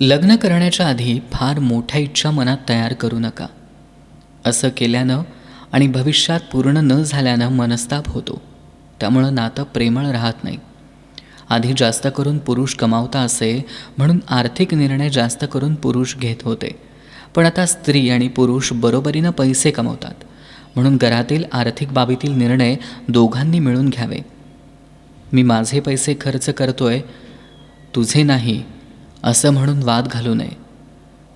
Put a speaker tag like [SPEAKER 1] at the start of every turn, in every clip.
[SPEAKER 1] लग्न करण्याच्या आधी फार मोठ्या इच्छा मनात तयार करू नका. असं केल्यानं आणि भविष्यात पूर्ण न झाल्यानं मनस्ताप होतो. त्यामुळं नातं प्रेमळ राहत नाही. आधी जास्त करून पुरुष कमावता असे म्हणून आर्थिक निर्णय जास्त करून पुरुष घेत होते. पण आता स्त्री आणि पुरुष बरोबरीनं पैसे कमवतात. म्हणून घरातील आर्थिक बाबीतील निर्णय दोघांनी मिळून घ्यावे. मी माझे पैसे खर्च करतोय. तुझे नाही. असं म्हणून वाद घालू नये.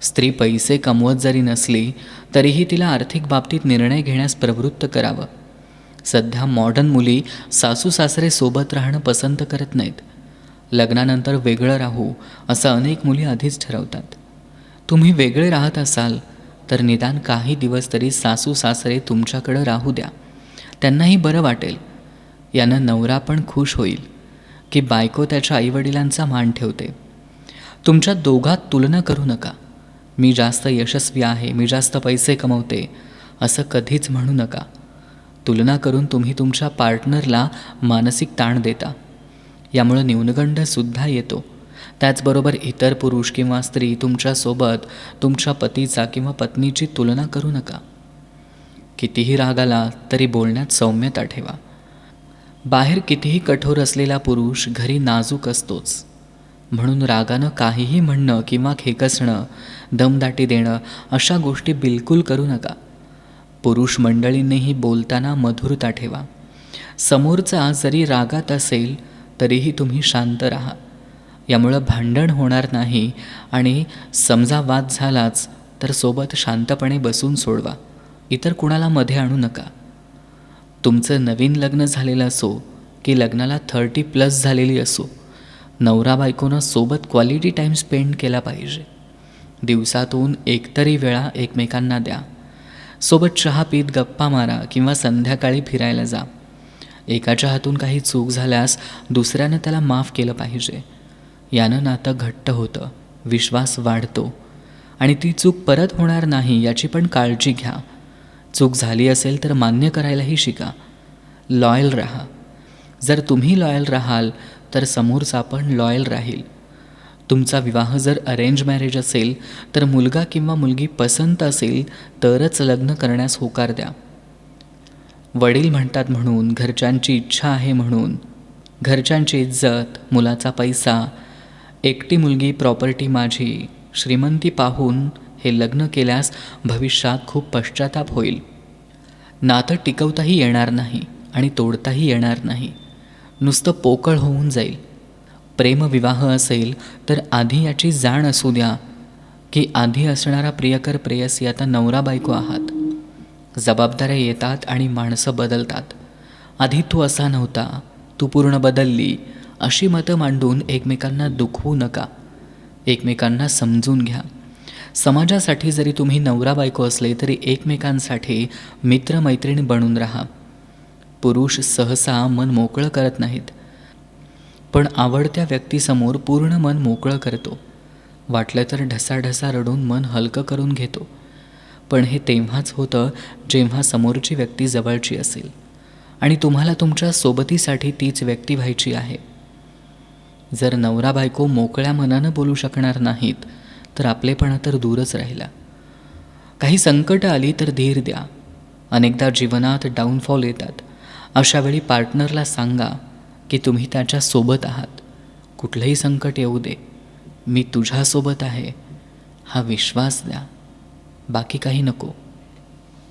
[SPEAKER 1] स्त्री पैसे कमवत जरी नसली तरीही तिला आर्थिक बाबतीत निर्णय घेण्यास प्रवृत्त करावं. सध्या मॉडर्न मुली सासू सासरे सोबत राहणं पसंत करत नाहीत. लग्नानंतर वेगळं राहू असं अनेक मुली आधीच ठरवतात. तुम्ही वेगळे राहत असाल तर निदान काही दिवस तरी सासू सासरे तुमच्याकडं राहू द्या. त्यांनाही बरं वाटेल. यानं नवरा पण खुश होईल की बायको त्याच्या आईवडिलांचा मान ठेवते. तुमच्या दोघात तुलना करू नका. मी जास्त यशस्वी आहे मी जास्त पैसे कमवते असं कधीच म्हणू नका. तुलना करून तुम्ही तुमच्या पार्टनरला मानसिक ताण देता. यामुळं न्यूनगंडसुद्धा येतो. त्याचबरोबर इतर पुरुष किंवा स्त्री तुमच्यासोबत तुमच्या पतीचा किंवा पत्नीची तुलना करू नका. कितीही राग आला तरी बोलण्यात सौम्यता ठेवा. बाहेर कितीही कठोर असलेला पुरुष घरी नाजूक असतोच. म्हणून रागानं काहीही म्हणणं किंवा खेकसणं दमदाटी देणं अशा गोष्टी बिलकुल करू नका. पुरुष मंडळींनीही बोलताना मधुरता ठेवा. समोरचा जरी रागात असेल तरीही तुम्ही शांत राहा. यामुळं भांडण होणार नाही आणि समजा वाद झालाच तर सोबत शांतपणे बसून सोडवा. इतर कुणाला मध्ये आणू नका. तुमचं नवीन लग्न झालेलं असो की लग्नाला थर्टी प्लस झालेली असो नवरा बायकोनं सोबत क्वालिटी टाईम स्पेंड केला पाहिजे. दिवसातून एकतरी वेळा एकमेकांना द्या. सोबत चहा पीत गप्पा मारा किंवा संध्याकाळी फिरायला जा. एकाच्या हातून काही चूक झाल्यास दुसऱ्यानं त्याला माफ केलं पाहिजे. यानं नातं घट्ट होतं विश्वास वाढतो. आणि ती चूक परत होणार नाही याची पण काळजी घ्या. चूक झाली असेल तर मान्य करायलाही शिका. लॉयल राहा. जर तुम्ही लॉयल राहाल तर समोरचा पण लॉयल राहील. तुमचा विवाह जर अरेंज मॅरेज असेल तर मुलगा किंवा मुलगी पसंत असेल तरच लग्न करण्यास होकार द्या. वडील म्हणतात म्हणून घरच्यांची इच्छा आहे म्हणून. घरच्यांची इज्जत मुलाचा पैसा एकटी मुलगी प्रॉपर्टी माझी श्रीमंती पाहून हे लग्न केल्यास भविष्यात खूप पश्चाताप होईल. नातं टिकवताही येणार नाही आणि तोडताही येणार नाही. नुसतं पोकळ होऊन जाईल. प्रेमविवाह असेल तर आधी याची जाण असू द्या. की आधी असणारा प्रियकर प्रेयसी आता नवरा बायको आहात. जबाबदाऱ्या येतात आणि माणसं बदलतात. आधी तू असा नव्हता. तू पूर्ण बदलली. अशी मतं मांडून एकमेकांना दुखवू नका. एकमेकांना समजून घ्या. समाजासाठी जरी तुम्ही नवरा बायको असले तरी एकमेकांसाठी मित्रमैत्रिणी बनून राहा. पुरुष सहसा मन मोकळं करत नाहीत. पण आवडत्या व्यक्तीसमोर पूर्ण मन मोकळं करतो. वाटलं तर ढसाढसा रडून मन हलकं करून घेतो. पण हे तेव्हाच होतं जेव्हा समोरची व्यक्ती जवळची असेल. आणि तुम्हाला तुमच्या सोबतीसाठी तीच व्यक्ती व्हायची आहे. जर नवरा बायको मोकळ्या मनानं बोलू शकणार नाहीत तर आपलेपणा तर दूरच राहिला. काही संकट आली तर धीर द्या. अनेकदा जीवनात डाऊनफॉल येतात. अशावेळी पार्टनरला सांगा की तुम्ही त्याच्यासोबत आहात. कुठलंही संकट येऊ दे. मी तुझ्यासोबत आहे. हा विश्वास द्या. बाकी काही नको.